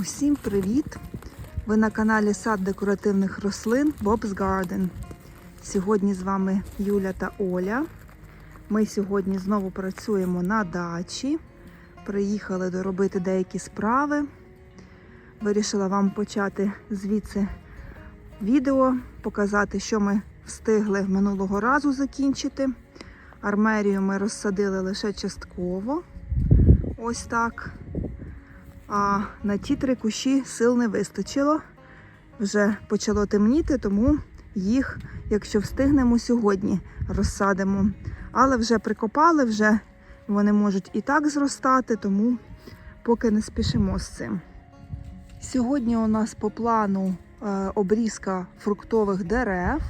Усім привіт! Ви на каналі Сад декоративних рослин Bob's Garden. Сьогодні з вами Юля та Оля. Ми сьогодні знову працюємо на дачі. Приїхали доробити деякі справи. Вирішила вам почати звідси відео, показати, що ми встигли минулого разу закінчити. Армерію ми розсадили лише частково. Ось так. А на ті три кущі сил не вистачило. Вже почало темніти, тому їх, якщо встигнемо сьогодні, розсадимо. Але вже прикопали, вже вони можуть і так зростати, тому поки не спішимо з цим. Сьогодні у нас по плану е, обрізка фруктових дерев,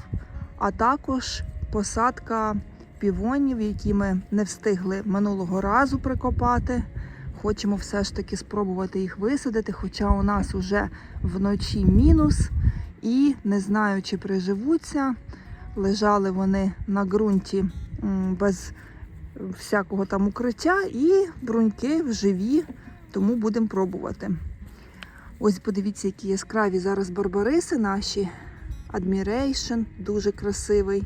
а також посадка півонів, які ми не встигли минулого разу прикопати. Хочемо все ж таки спробувати їх висадити, хоча у нас вже вночі мінус. І не знаю, чи приживуться. Лежали вони на ґрунті без всякого там укриття, і бруньки вживі, тому будемо пробувати. Ось подивіться, які яскраві зараз барбариси наші. Admiration, дуже красивий.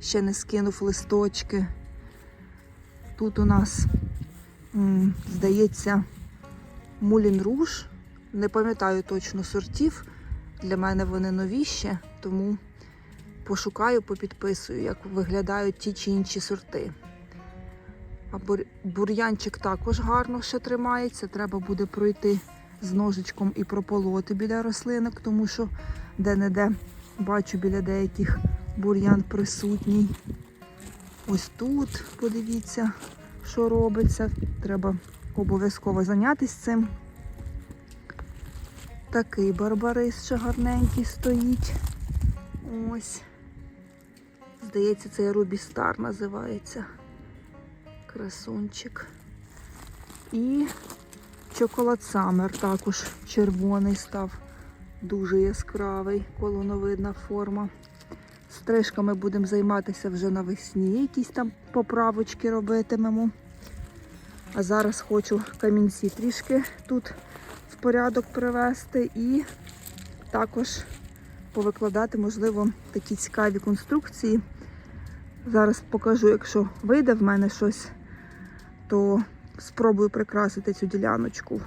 Ще не скинув листочки. Тут у нас Здається, Мулін Руж. Не пам'ятаю точно сортів. Для мене вони новіші, тому пошукаю, попідписую, як виглядають ті чи інші сорти. А бур'янчик також гарно ще тримається. Треба буде пройти з ножичком і прополоти біля рослинок, тому що де-не-де бачу біля деяких бур'ян присутній. Ось тут, подивіться, що робиться. Треба обов'язково зайнятися цим. Такий барбарис ще гарненький стоїть. Ось. Здається, це Рубі Стар називається. Красунчик. І чоколад Самер також червоний став. Дуже яскравий, колоновидна форма. Стрижками будемо займатися вже навесні, якісь там поправочки робитимемо. А зараз хочу камінці трішки тут в порядок привести і також повикладати, можливо, такі цікаві конструкції. Зараз покажу, якщо вийде в мене щось, то спробую прикрасити цю діляночку.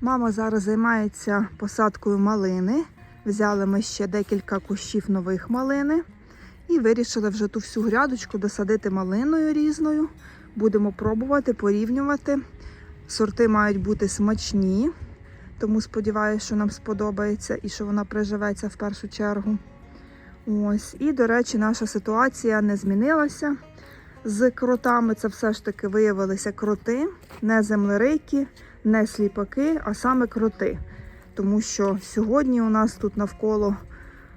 Мама зараз займається посадкою малини. Взяли ми ще декілька кущів нових малини і вирішили вже ту всю грядочку досадити малиною різною. Будемо пробувати, порівнювати. Сорти мають бути смачні, тому сподіваюся, що нам сподобається і що вона приживеться в першу чергу. Ось. І, до речі, наша ситуація не змінилася з кротами. Це все ж таки виявилися кроти, не землерийки, не сліпаки, а саме кроти. Тому що сьогодні у нас тут навколо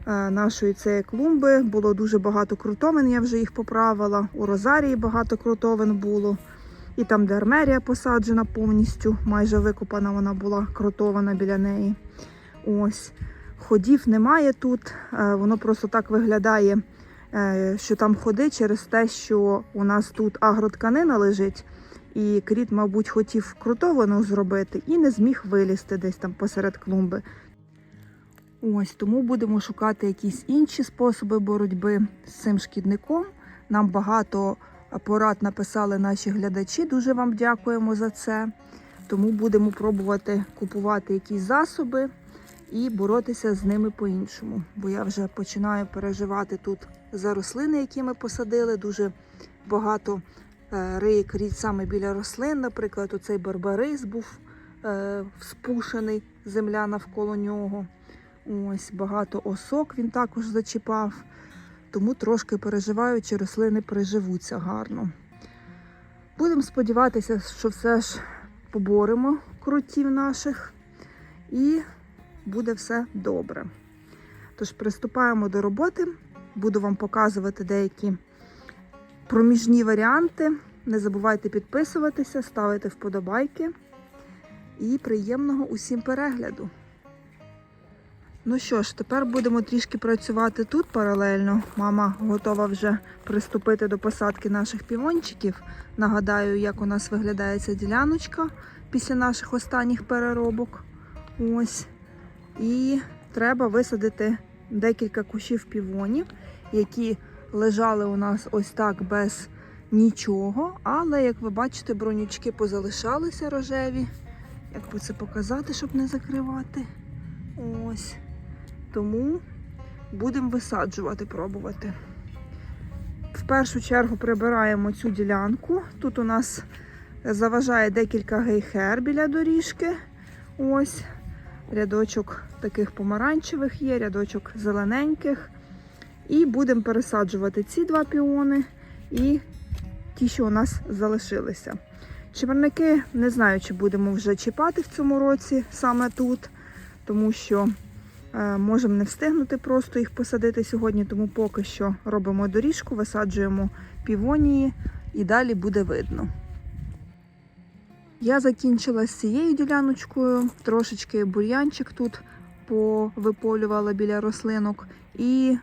е, нашої цієї клумби було дуже багато крутовин, я вже їх поправила. У Розарії багато крутовин було. І там, де армерія посаджена повністю, майже викопана вона була, кротована біля неї. Ось. Ходів немає тут, е, воно просто так виглядає, е, що там ходи через те, що у нас тут агротканина лежить. І кріт, мабуть, хотів крутовану зробити і не зміг вилізти десь там посеред клумби. Ось тому будемо шукати якісь інші способи боротьби з цим шкідником. Нам багато порад написали наші глядачі. Дуже вам дякуємо за це. Тому будемо пробувати купувати якісь засоби і боротися з ними по-іншому. Бо я вже починаю переживати тут за рослини, які ми посадили. Дуже багато е, риє кріт саме біля рослин. Наприклад, оцей барбарис був е, спушений, земля навколо нього. Ось багато осок він також зачіпав. Тому трошки переживаю, чи рослини приживуться гарно. Будемо сподіватися, що все ж поборемо крутів наших і буде все добре. Тож приступаємо до роботи. Буду вам показувати деякі проміжні варіанти. Не забувайте підписуватися, ставити вподобайки. І приємного усім перегляду! Ну що ж, тепер будемо трішки працювати тут паралельно. Мама готова вже приступити до посадки наших півончиків. Нагадаю, як у нас виглядає ця діляночка після наших останніх переробок. Ось. І треба висадити декілька кущів півонів, які лежали у нас ось так без нічого. Але, як ви бачите, бронючки позалишалися рожеві. Як би це показати, щоб не закривати? Ось. Тому будемо висаджувати, пробувати. В першу чергу прибираємо цю ділянку. Тут у нас заважає декілька гейхер біля доріжки. Ось. Рядочок таких помаранчевих є, рядочок зелененьких. І будемо пересаджувати ці два піони і ті, що у нас залишилися. Чимерники не знаю, чи будемо вже чіпати в цьому році саме тут, тому що е, можемо не встигнути просто їх посадити сьогодні, тому поки що робимо доріжку, висаджуємо півонії і далі буде видно. Я закінчила з цією діляночкою, трошечки бур'янчик тут повиполювала біля рослинок і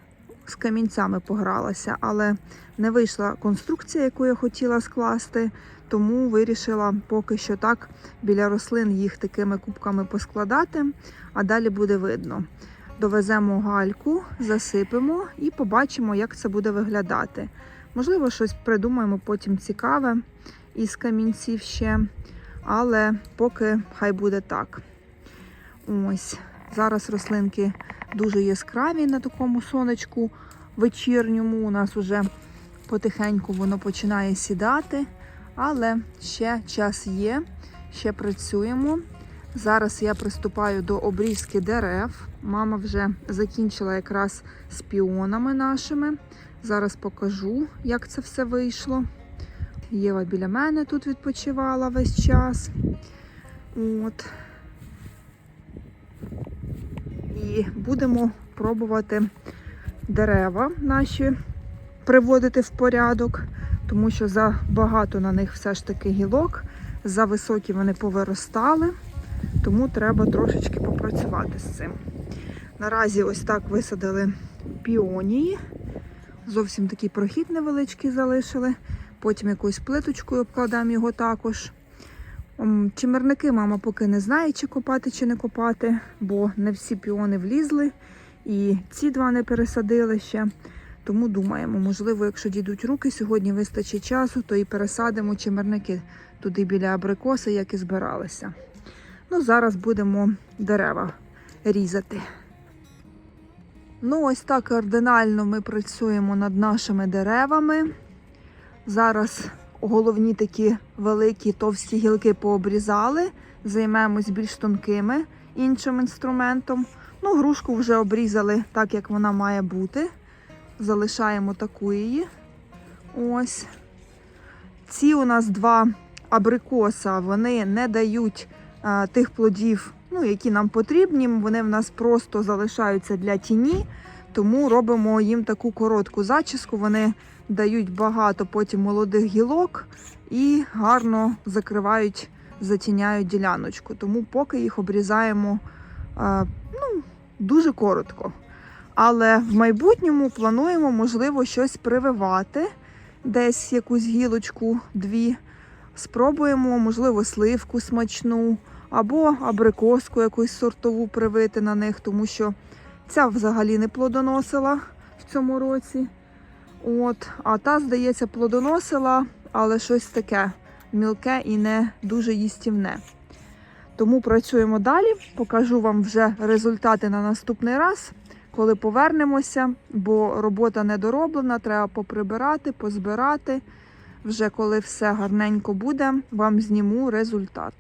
з камінцями погралася, але не вийшла конструкція, яку я хотіла скласти, тому вирішила поки що так біля рослин їх такими кубками поскладати, а далі буде видно. Довеземо гальку, засипемо і побачимо, як це буде виглядати. Можливо, щось придумаємо потім цікаве із камінців ще. Але поки хай буде так. Ось. Зараз рослинки дуже яскраві на такому сонечку вечірньому. У нас вже потихеньку воно починає сідати, але ще час є, ще працюємо. Зараз я приступаю до обрізки дерев. Мама вже закінчила якраз з піонами нашими. Зараз покажу, як це все вийшло. Єва біля мене тут відпочивала весь час. От. І будемо пробувати дерева наші приводити в порядок, тому що забагато на них все ж таки гілок, за високі вони повиростали, тому треба трошечки попрацювати з цим. Наразі ось так висадили піонії. Зовсім такий прохід невеличкий залишили. Потім якоюсь плиточкою обкладаємо його також. Чимерники мама поки не знає, чи копати, чи не копати, бо не всі піони влізли. І ці два не пересадили ще. Тому думаємо, можливо, якщо дійдуть руки, сьогодні вистачить часу, то і пересадимо чимерники туди біля абрикоси, як і збиралися. Ну, зараз будемо дерева різати. Ну, ось так кардинально ми працюємо над нашими деревами. Зараз головні такі великі товсті гілки пообрізали. Займемось більш тонкими іншим інструментом. Ну, грушку вже обрізали так, як вона має бути. Залишаємо таку її. Ось. Ці у нас два абрикоса, вони не дають а, тих плодів, ну, які нам потрібні. Вони в нас просто залишаються для тіні, тому робимо їм таку коротку зачіску. Вони дають багато потім молодих гілок і гарно закривають, затіняють діляночку. Тому поки їх обрізаємо а, ну, дуже коротко. Але в майбутньому плануємо, можливо, щось прививати, десь якусь гілочку, дві. Спробуємо, можливо, сливку смачну або абрикоску якусь сортову привити на них, тому що ця взагалі не плодоносила в цьому році. От, а та, здається, плодоносила, але щось таке мілке і не дуже їстівне. Тому працюємо далі. Покажу вам вже результати на наступний раз, коли повернемося, бо робота не дороблена, треба поприбирати, позбирати. Вже коли все гарненько буде, вам зніму результат.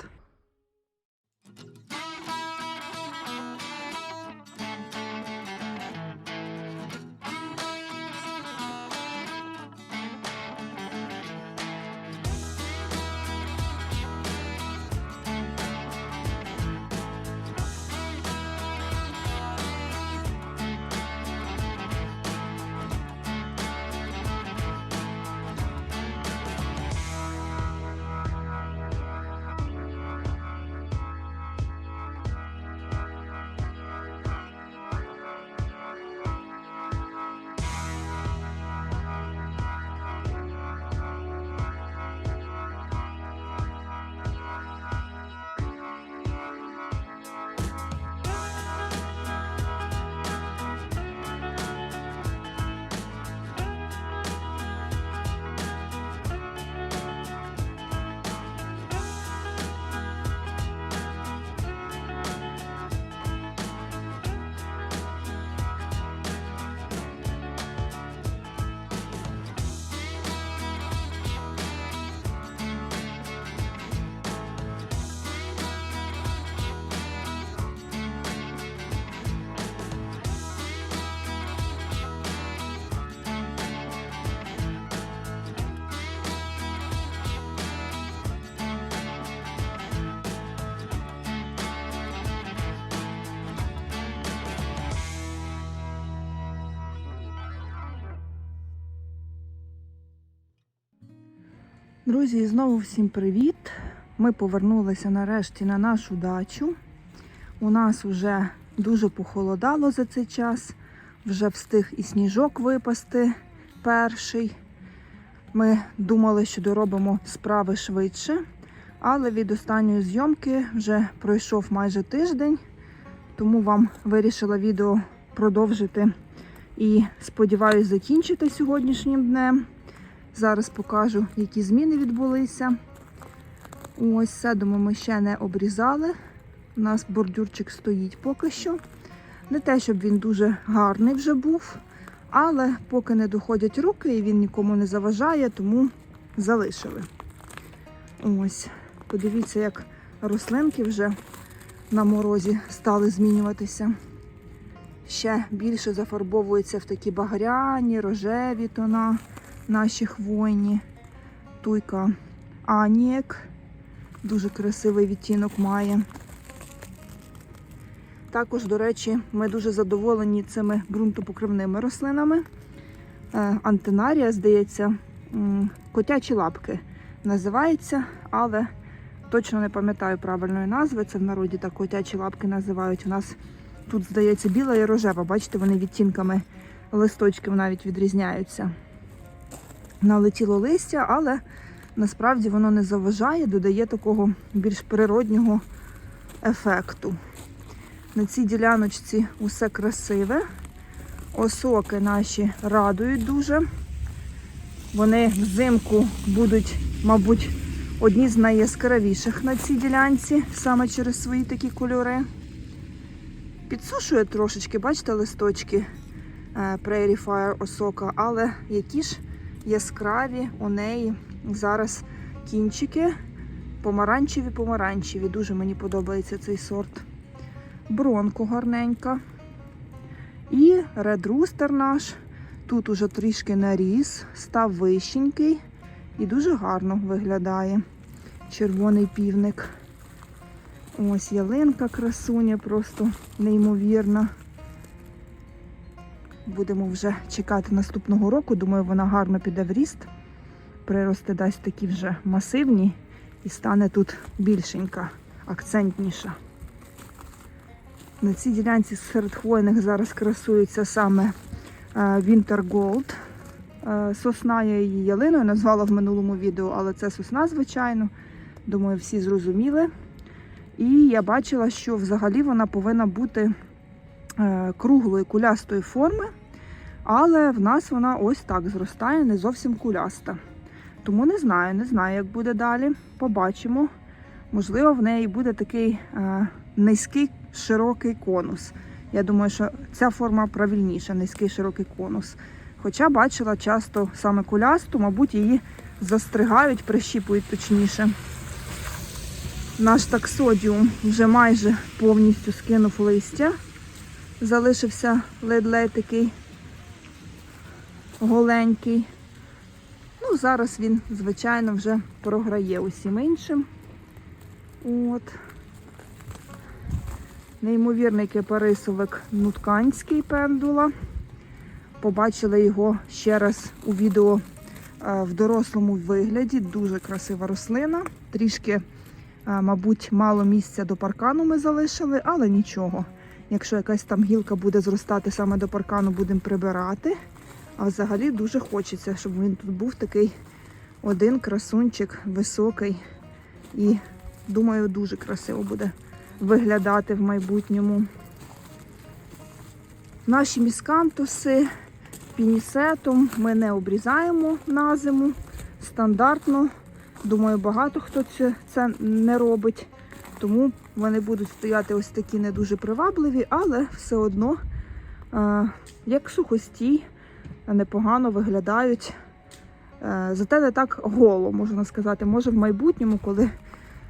Друзі, і знову всім привіт! Ми повернулися нарешті на нашу дачу. У нас вже дуже похолодало за цей час, вже встиг і сніжок випасти перший. Ми думали, що доробимо справи швидше, але від останньої зйомки вже пройшов майже тиждень, тому вам вирішила відео продовжити і сподіваюся закінчити сьогоднішнім днем. Зараз покажу, які зміни відбулися. Ось седому ми ще не обрізали. У нас бордюрчик стоїть поки що. Не те, щоб він дуже гарний вже був, але поки не доходять руки і він нікому не заважає, тому залишили. Ось, подивіться, як рослинки вже на морозі стали змінюватися. Ще більше зафарбовуються в такі багряні, рожеві тона наші хвойні. Туйка Аніек. Дуже красивий відтінок має. Також, до речі, ми дуже задоволені цими ґрунтопокривними рослинами. Е, Антенарія, здається, котячі лапки називається, але точно не пам'ятаю правильної назви. Це в народі так котячі лапки називають. У нас тут, здається, біла і рожева. Бачите, вони відтінками листочків навіть відрізняються. Налетіло листя, але насправді воно не заважає, додає такого більш природнього ефекту. На цій діляночці усе красиве. Осоки наші радують дуже. Вони взимку будуть, мабуть, одні з найяскравіших на цій ділянці, саме через свої такі кольори. Підсушує трошечки, бачите, листочки е, Prairie Fire осока, але які ж яскраві у неї зараз кінчики. Помаранчеві-помаранчеві. Дуже мені подобається цей сорт. Бронко гарненька. І Red Rooster наш. Тут уже трішки наріс, став вищенький і дуже гарно виглядає. Червоний півник. Ось ялинка красуня, просто неймовірна. Будемо вже чекати наступного року. Думаю, вона гарно піде в ріст. Прирости дасть такі вже масивні і стане тут більшенька, акцентніша. На цій ділянці серед хвойних зараз красується саме е, Winter Gold. Е, Сосна я її ялиною назвала в минулому відео, але це сосна, звичайно. Думаю, всі зрозуміли. І я бачила, що взагалі вона повинна бути круглої кулястої форми, але в нас вона ось так зростає, не зовсім куляста. Тому не знаю, не знаю, як буде далі. Побачимо. Можливо, в неї буде такий е, низький широкий конус. Я думаю, що ця форма правильніша, низький широкий конус. Хоча бачила часто саме кулясту, мабуть, її застригають, прищіпують точніше. Наш таксодіум вже майже повністю скинув листя. Залишився ледь-ледь такий голенький. Ну, зараз він, звичайно, вже програє усім іншим. От. Неймовірний кипарисовик нутканський пендула. Побачили його ще раз у відео е, в дорослому вигляді. Дуже красива рослина. Трішки, е, мабуть, мало місця до паркану ми залишили, але нічого. Якщо якась там гілка буде зростати саме до паркану, будемо прибирати. А взагалі дуже хочеться, щоб він тут був такий один красунчик високий. І думаю, дуже красиво буде виглядати в майбутньому. Наші міскантуси пінісетом ми не обрізаємо на зиму. Стандартно. Думаю, багато хто це, не робить. Тому вони будуть стояти ось такі не дуже привабливі, але все одно, е, як сухостій, непогано виглядають. Е, зате не так голо, можна сказати. Може в майбутньому, коли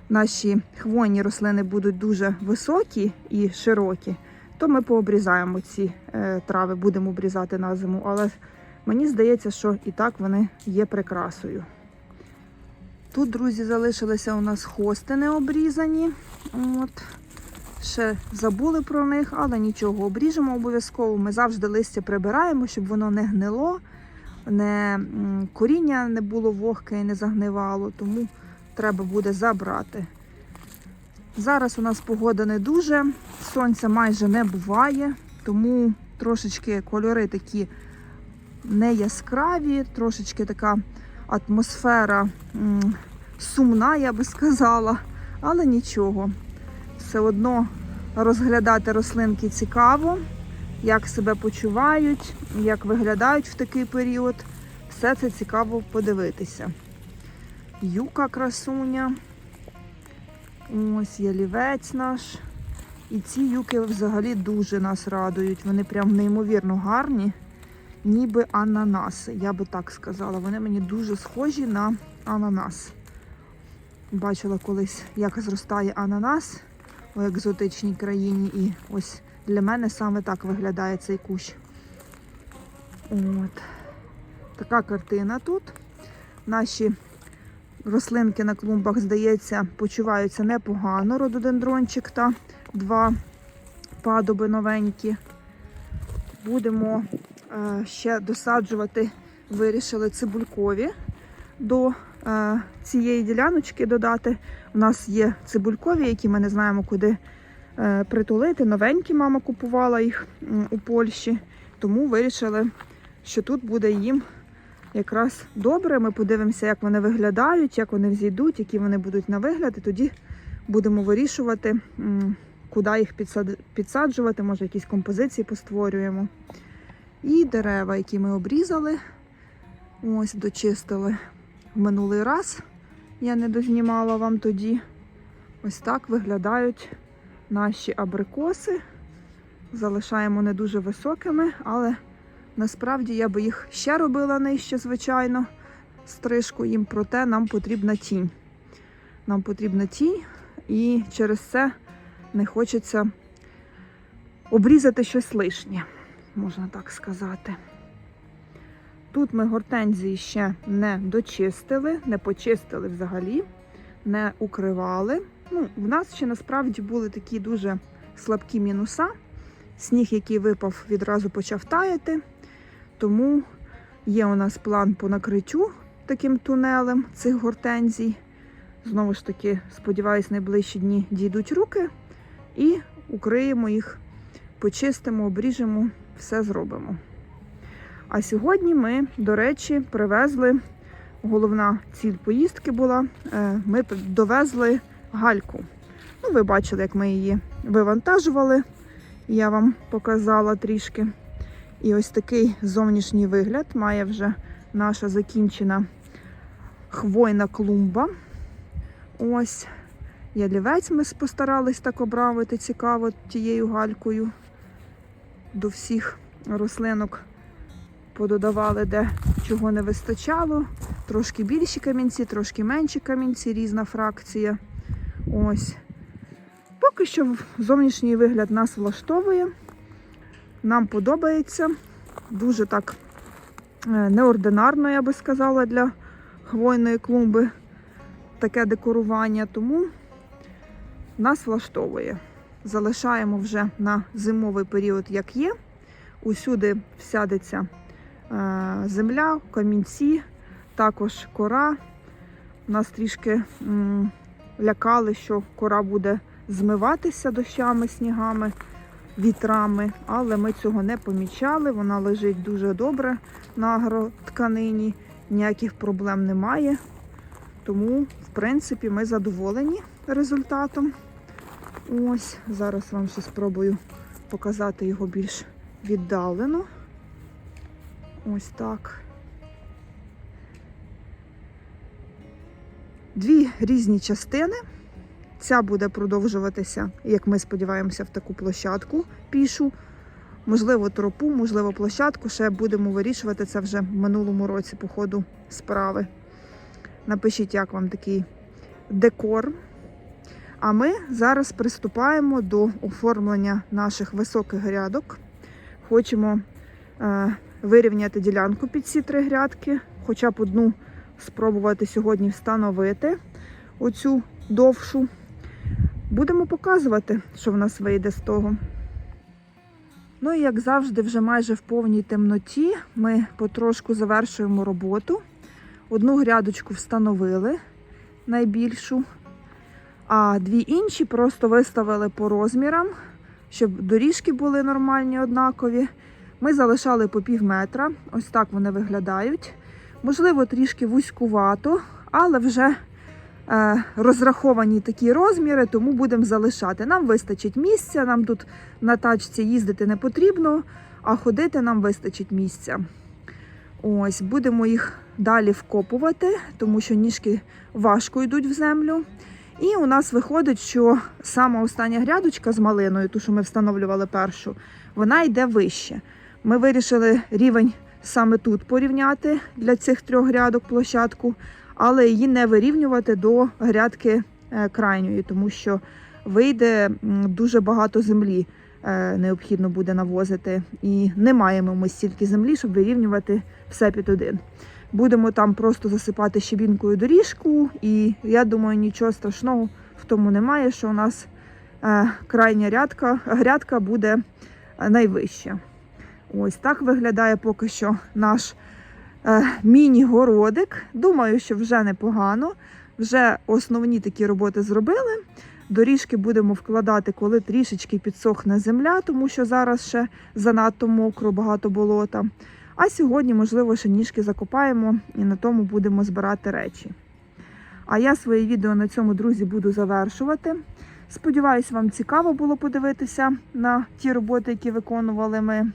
наші хвойні рослини будуть дуже високі і широкі, то ми пообрізаємо ці е, трави, будемо обрізати на зиму. Але мені здається, що і так вони є прикрасою. Тут, друзі, залишилися у нас хости не обрізані. От. Ще забули про них, але нічого, обріжемо обов'язково. Ми завжди листя прибираємо, щоб воно не гнило. не коріння не було вогке і не загнивало, тому треба буде забрати. Зараз у нас погода не дуже, сонця майже не буває, тому трошечки кольори такі не яскраві, трошечки така атмосфера сумна, я би сказала, але нічого. Все одно розглядати рослинки цікаво, як себе почувають, як виглядають в такий період. Все це цікаво подивитися. Юка красуня. Ось ялівець наш. І ці юки взагалі дуже нас радують. Вони прям неймовірно гарні, ніби ананаси. Я би так сказала. Вони мені дуже схожі на ананас. Бачила колись, як зростає ананас у екзотичній країні. І ось для мене саме так виглядає цей кущ. От. Така картина тут. Наші рослинки на клумбах, здається, почуваються непогано. Рододендрончик та два падоби новенькі. Будемо ще досаджувати, вирішили цибулькові до цієї діляночки додати. У нас є цибулькові, які ми не знаємо, куди е, притулити. Новенькі мама купувала їх у Польщі, тому вирішили, що тут буде їм якраз добре. Ми подивимося, як вони виглядають, як вони взійдуть, які вони будуть на вигляд, і тоді будемо вирішувати, куди їх підсаджувати, може якісь композиції постворюємо. І дерева, які ми обрізали, ось дочистили в минулий раз. Я не дознімала вам тоді. Ось так виглядають наші абрикоси. Залишаємо не дуже високими, але насправді я би їх ще робила нижче, звичайно, стрижку їм, проте нам потрібна тінь. Нам потрібна тінь, і через це не хочеться обрізати щось лишнє, можна так сказати. Тут ми гортензії ще не дочистили, не почистили взагалі, не укривали. Ну, в нас ще насправді були такі дуже слабкі мінуса. Сніг, який випав, відразу почав таяти. Тому є у нас план по накриттю таким тунелем цих гортензій. Знову ж таки, сподіваюсь, найближчі дні дійдуть руки і укриємо їх, почистимо, обріжемо, все зробимо. А сьогодні ми, до речі, привезли, головна ціль поїздки була, е, ми довезли гальку. Ну, ви бачили, як ми її вивантажували. Я вам показала трішки. І ось такий зовнішній вигляд має вже наша закінчена хвойна клумба. Ось ялівець ми постарались так обравити цікаво тією галькою. До всіх рослинок пододавали, де чого не вистачало. Трошки більші камінці, трошки менші камінці, різна фракція. Ось. Поки що зовнішній вигляд нас влаштовує. Нам подобається. Дуже так е, неординарно, я би сказала, для хвойної клумби таке декорування, тому нас влаштовує. Залишаємо вже на зимовий період, як є. Усюди всядеться е, земля, камінці, також кора. Нас трішки лякали, що кора буде змиватися дощами, снігами, вітрами, але ми цього не помічали. Вона лежить дуже добре на агротканині, ніяких проблем немає. Тому, в принципі, ми задоволені результатом. Ось, зараз вам ще спробую показати його більш віддалено. Ось так. Дві різні частини. Ця буде продовжуватися, як ми сподіваємося, в таку площадку пішу. Можливо, тропу, можливо, площадку. Ще будемо вирішувати це вже в минулому році по ходу справи. Напишіть, як вам такий декор. А ми зараз приступаємо до оформлення наших високих грядок. Хочемо е, вирівняти ділянку під ці три грядки, хоча б одну спробувати сьогодні встановити оцю довшу. Будемо показувати, що в нас вийде з того. Ну і як завжди, вже майже в повній темноті ми потрошку завершуємо роботу. Одну грядочку встановили найбільшу, а дві інші просто виставили по розмірам, щоб доріжки були нормальні, однакові. Ми залишали по пів метра. Ось так вони виглядають. Можливо, трішки вузькувато, але вже е, розраховані такі розміри, тому будемо залишати. Нам вистачить місця, нам тут на тачці їздити не потрібно, а ходити нам вистачить місця. Ось, будемо їх далі вкопувати, тому що ніжки важко йдуть в землю. І у нас виходить, що сама остання грядочка з малиною, ту, що ми встановлювали першу, вона йде вище. Ми вирішили рівень саме тут порівняти для цих трьох грядок площадку, але її не вирівнювати до грядки е, крайньої, тому що вийде дуже багато землі е, необхідно буде навозити. І не маємо ми стільки землі, щоб вирівнювати все під один. Будемо там просто засипати щебінкою доріжку, і я думаю, нічого страшного в тому немає, що у нас е, крайня рядка, грядка буде е, найвища. Ось так виглядає поки що наш е, міні-городик. Думаю, що вже непогано. Вже основні такі роботи зробили. Доріжки будемо вкладати, коли трішечки підсохне земля, тому що зараз ще занадто мокро, багато болота. А сьогодні, можливо, ще ніжки закопаємо і на тому будемо збирати речі. А я своє відео на цьому, друзі, буду завершувати. Сподіваюсь, вам цікаво було подивитися на ті роботи, які виконували ми.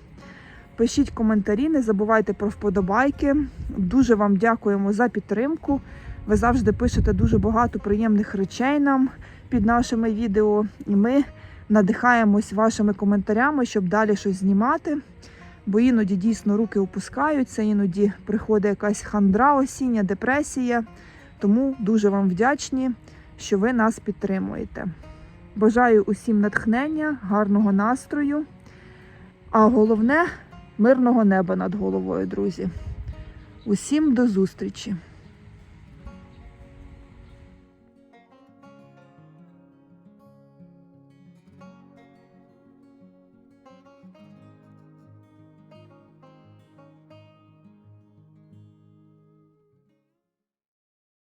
Пишіть коментарі, не забувайте про вподобайки. Дуже вам дякуємо за підтримку. Ви завжди пишете дуже багато приємних речей нам під нашими відео, і ми надихаємось вашими коментарями, щоб далі щось знімати. Бо іноді дійсно руки опускаються, іноді приходить якась хандра осіння, депресія. Тому дуже вам вдячні, що ви нас підтримуєте. Бажаю усім натхнення, гарного настрою, а головне мирного неба над головою, друзі. Усім до зустрічі!